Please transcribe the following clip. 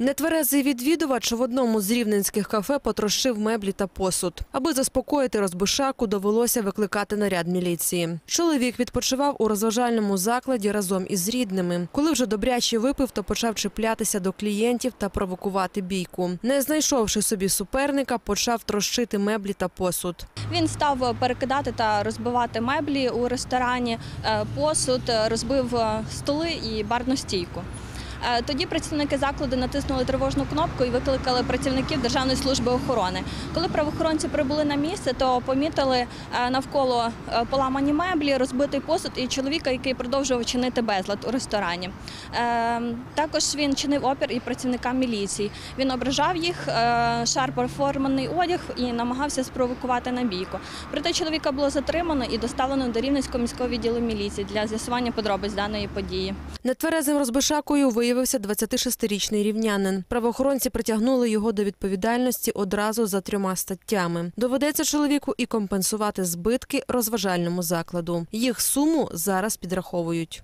Нетверезий відвідувач в одному з рівненських кафе потрощив меблі та посуд. Аби заспокоїти розбишаку, довелося викликати наряд міліції. Чоловік відпочивав у розважальному закладі разом із рідними. Коли вже добряче випив, то почав чіплятися до клієнтів та провокувати бійку. Не знайшовши собі суперника, почав трощити меблі та посуд. Він став перекидати та розбивати меблі у ресторані, е, посуд, е, розбив е, столи і барну стійку. Е, Тоді працівники закладу натиснули тривожну кнопку і викликали працівників Державної служби охорони. Коли правоохоронці прибули на місце, то помітили е, навколо е, поламані меблі, розбитий посуд і чоловіка, який продовжував чинити безлад у ресторані. Також він чинив опір і працівникам міліції. Він ображав їх, шарпав форманий одяг і намагався спровокувати на бійку. Проте чоловіка було затримано і доставлено до Рівненського міського відділу міліції для з'ясування подробиць даної події. Нетверезим розбишакою виявився 26-річний рівнянин. Правоохоронці притягнули його до відповідальності одразу за трьома статтями. Доведеться чоловіку і компенсувати збитки розважальному закладу. Їх суму зараз підраховують.